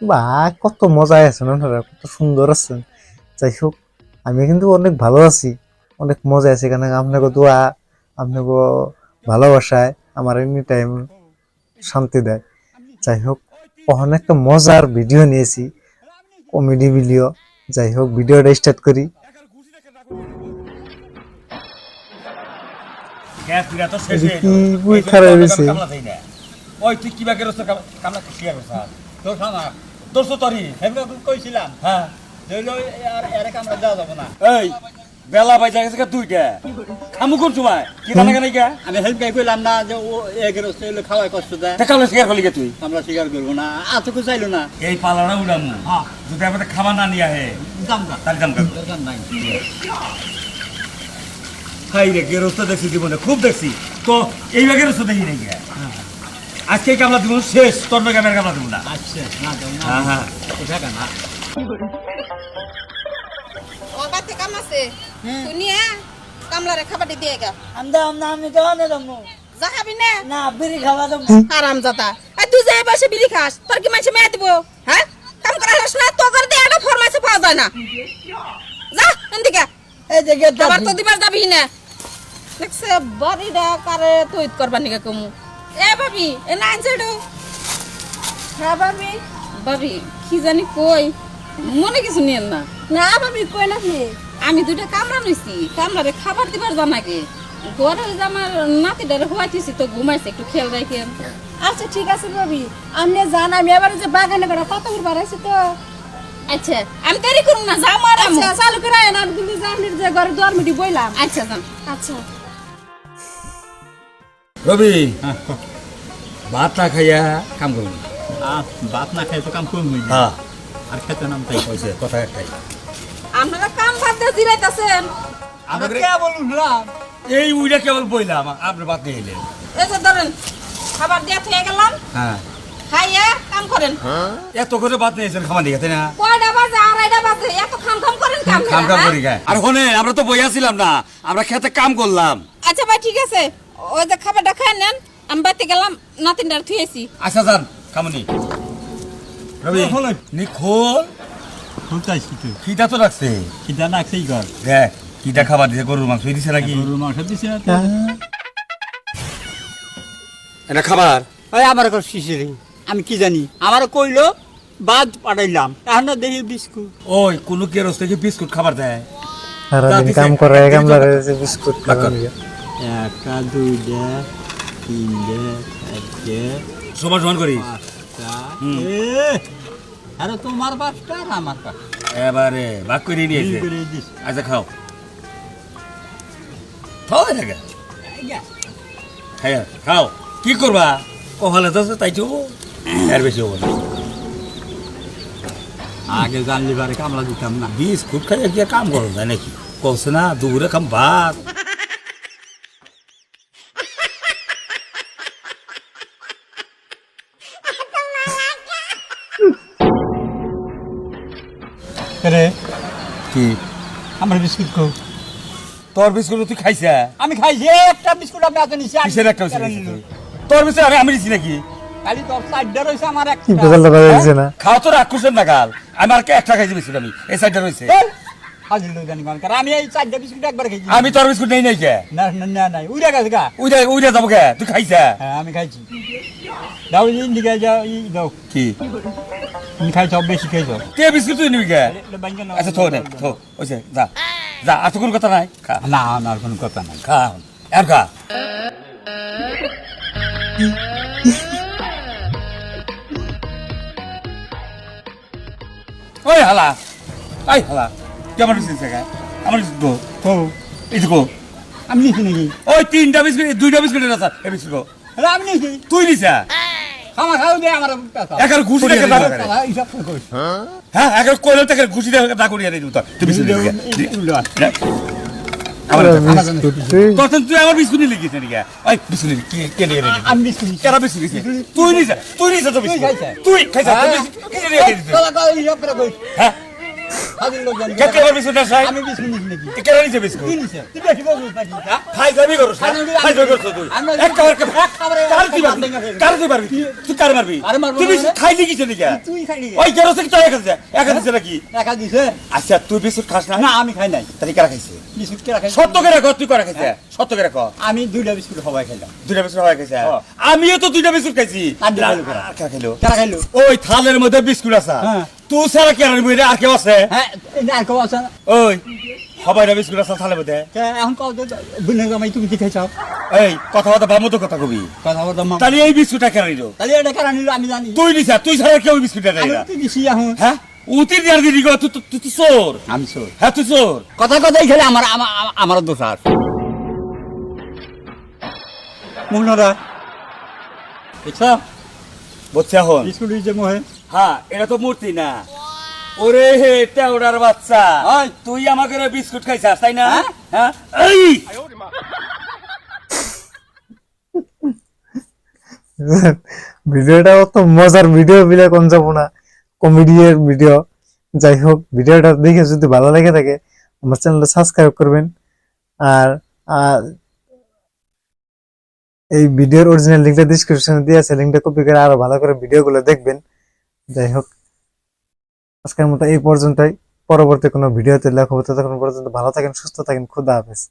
বা কত মজায় আছেন ওনারা কত সুন্দর আছেন। যাই হোক আমি কিন্তু অনেক ভালো আছি। অনেক মজা আছে এখানে আপনাকে দোয়া আপনাকে ভালোবাসায় আমার এনি টাইম শান্তি দেয়। যাই হোক কখন একটা মজার ভিডিও নিয়েছি কমেডি ভিডিও যাই হোক ভিডিওটা স্টার্ট করি। কি। বই খারাপ কামলা হয়েছে? কামলা। ওই তুই কিবা করে কামলা শিয়ার তরি হেমরা কইছিলাম হ্যাঁ। ধরলো আর এরে কামরা দেওয়া যাব না। এই বেলা গেছে দুইটা। খামু কোন সময় কি জানা কেন গা আমি হেল্প কইলাম না যে ও এগের হইল খাওয়াই কষ্ট দেয় তা কামলা শিকার করলি তুই? আমরা স্বীকার করব না আতকু চাইলো না। এই পালাটা উড়ামু হ্যাঁ। যদি আমাদের খাবার না নিয়ে আহে দাম না দাম দরকার নাই। হাই রে গেরস্ত দেখছি জীবনে খুব দেখছি। তো এইবার গেরস্ত দেখি নাই গা আজকে কামলা দিব শেষ। তোর গ্রামের কামলা দিব না। আচ্ছা না দাও না। হ্যাঁ হ্যাঁ। কাম আছে। কামলারে খাবারটি দিয়ে গা। আমদা আমদা আমি তো আনে দমু। যা খাবি না। না বিড়ি খাওয়া দমু। আরাম জাতা আর তুই যে বসে বিড়ি খাস তোর কি মানুষ মেয়ে দিব? হ্যাঁ? কাম করা হাস না তো করে দিয়ে একটা ফরমাইশে পাওয়া যায় না। যা এদিকে। এই যে গেট তো দিবার যাবি না। দেখছে বাড়িটা কারে তুই করবার নিকে কমু। এ ভাবি এ না আনছেডো হ্যাঁ ভাবি। ভাবি কি জানি কই মনে কিছু নিয়েন না। না ভাবি কই না কি আমি দুইটা কামরা নিছি কামরারে খাবার দিবার জানাকে ঘরে যে আমার নাতিটারে হওয়াইতেছি তো ঘুমাইছে একটু খেয়াল রাখেন। আচ্ছা ঠিক আছে ভাবি। আপনি জান আমি এবারে যে বাগানে করে কত করে বাড়াইছি তো। আচ্ছা আমি দেরি করুন না যাও মার আচ্ছা চালু করে আয় না আমি কিন্তু জানির যে ঘরে দোয়ার মিটি বইলাম। আচ্ছা যান আচ্ছা। রবি ভাত না খাইয়া কাম করুন আহ, বাপ না খাই তো কাম হইনি হ্যাঁ। আর খেতে নাম তাই। হয়েছে কথা একটাই। আপনারা কাম বাদ দিয়ে জিরাইতেছেন আমাদের কে বলুন না এই উইটা কেবল বইলাম আপনার বাদ নিয়ে এলেন। এই যে ধরেন খাবার দিয়ে থুয়ে গেলাম। হ্যাঁ। খাইয়ে কাম করেন। এত করে বাদ নিয়েছেন খাবার দিকে তাই না? কয়টা বাজে? আড়াইটা বাজে। এত খাম খাম করেন কাম কাম কাম হ্যাঁ? করি গায়ে আর শোনে আমরা তো বইয়া ছিলাম না আমরা খেতে কাম করলাম। আচ্ছা ভাই ঠিক আছে। ওই যে খাবারটা খাই নেন আমি বাড়িতে গেলাম নাতিনটার থুয়েছি আচ্ছা যান কামনি। রবি। নিখোল শুনতাইছি তো খিদা তো। রাখছে খিদা না ঘর। দেখ কিটা খাবার দিছে গরুর মাংস। দিছে নাকি? গরুর মাংস দিছে না এটা খাবার? ওই আমার ঘর শিশির। আমি কি জানি আমার কইলো বাদ পাঠাইলাম। এখন দেখি বিস্কুট। ওই কোন কেরস থেকে বিস্কুট খাবার দেয়। সারাদিন কাম করে। বিস্কুট। একটা দুইটা তিনটে চারটে সমান সমান করি। পাঁচটা। আরে তোমার পাঁচটা আর আমার পাঁচটা। এবারে ভাগ করে নিয়েছে। আচ্ছা খাও। খাও এটাকে হ্যাঁ খাও। কি করবা? কপালে তো তাই হব। এর বেশি হব না। আগে জানলি বারে কামলা দিতাম না। বিস্কুট খাইয়ে কি কাম করো যায় নাকি? কৌছে না দুপুরে খাম ভাত। রে কি? আমার বিস্কুট কো তোর বিস্কুট তুই খাইছা? আমি খাইছি একটা বিস্কুট আমি হাতে নিছি কিসের একটা তুই? তোর? বিস্কুট আমি আমি দিছি নাকি? খালি তোর চারটা রয়েছে আমার কি একটা বেজালটা বাজে দিছে না? খাও তো রাক্ষসের নাগাল। আমার কে একটা খাইছি বিস্কুট আমি? এই সাইডটা রয়েছে। হাজির লই জানি কারণ আমি এই চারটা বিস্কুট একবার খাইছি। আমি তোর বিস্কুট নেই নাই কে না না না নাই উড়ে গেছে গা। উইটা উইটা যাব কে? তুই খাইছা? হ্যাঁ আমি খাইছি। দাও ইন দিকে যাও ই দাও। কি? খাইছ বেশি বিস্কুট তুই নিবি কে? আচ্ছা থো নে থো ওইছে যা যা। আর তো কোনো কথা নাই? খা। না আমার কোনো কথা নাই। খা। আর খা। ওই হালা আই হালা তুই আমার গো এই গো আমি নিছি নাকি? ওই তিনটা বিস্কুট দুইটা বিস্কুটের আছে এই বিস্কুট গো আমি নিছি তুই নিছা খাওয়া খাও দে আমার একার ঘুষি দেখে কর হ্যাঁ একার কইলে থেকে ঘুষি দেখে না করিয়া দিই তো তুই বিস্কুট। আমার তুই- তখন তুই আমার বিস্কুট নিয়ে লিখিস নাকি ওই বিস্কুট কে কে নিয়ে নিলি আমি নিছি। কেরা বিস্কুট নিছিস? তুই নিছা তুই নিছা তো বিস্কুট? তুই খাইছা তুই বিস্কুট। কিনে নিয়ে করে হ্যাঁ আমি বিস্কুট নিছি নাকি? কে নিছে বিস্কুট? কি নিছে? তুই বেশি বলছিস নাকি হ্যাঁ? খাই যাবি করছ খাই যাবি করছ তুই। এক খাবার কে এক খাবারে কার তুই মারবি? কার তুই মারবি? তুই কার মারবি? তুই না? খাই দিছিস নাকি তুই খাইলি। ওই কেরোসিন তো একা দিছে একা দিছে নাকি? টাকা দিছে। আচ্ছা তুই বিস্কুট খাস না? না আমি খাই নাই। তাহলে কারা খাইছে বিস্কুট কে রাখাই সত্য করে কর তুই করা খাইছে সত্য করে কর আমি দুইটা বিস্কুট সবাই খাইলাম। দুইটা বিস্কুট হয় খাইছে? হ্যাঁ। আমিও তো দুইটা বিস্কুট খাইছি। আর খাইলো কারা? খাইলো? কারা খাইলো ওই থালের মধ্যে বিস্কুট আছে। হ্যাঁ। তুই সারা কে আনবি রে আর কেউ আছে? হ্যাঁ না কেউ আছে ওই সবাই না বিস্কুট আছে মধ্যে কে এখন কও তো বুনে গামাই তুমি কি খাইছাও এই কথা কথা বামতো কথা কবি। কথা বলতাম মা তাহলে এই বিস্কুটটা কেন নিল তাহলে এটা কারণ নিল আমি জানি। তুই নিছা তুই ছাড়া কেউ বিস্কুটটা আমি না। তো দিছি এখন। হ্যাঁ? উতির দেওয়ার দিদি গো তুই তুই- তুই তুই চোর। আমি চোর। হ্যাঁ তুই চোর। কথা কথাই খেলে আমার আমার- দোষ আছে। মুন্নরা দেখছ? বুঝছে এখন। বিস্কুট দিয়েছে মোহে। হ্যাঁ এটা তো মূর্তি না। ওরে হে তেওড়ার বাচ্চা। তুই আমাকে রে বিস্কুট খাইছাস তাই না? হ্যাঁ? হ্যাঁ? এই! ভিডিওটা অত মজার ভিডিও বিলে কোন যাব না। কমেডির ভিডিও। যাই হোক ভিডিওটা দেখে যদি ভালো লেগে থাকে আমার চ্যানেলটা সাবস্ক্রাইব করবেন। আর আর এই ভিডিওর অরিজিনাল লিঙ্কটা ডিসক্রিপশনে দিয়ে আছে লিঙ্কটা কপি করে আরও ভালো করে ভিডিওগুলো দেখবেন। যাই হোক আজকের মতো এই পর্যন্তই। পরবর্তী কোনো ভিডিওতে লেখা হতে তখন পর্যন্ত ভালো থাকেন, সুস্থ থাকেন। খুদা হাফেজ।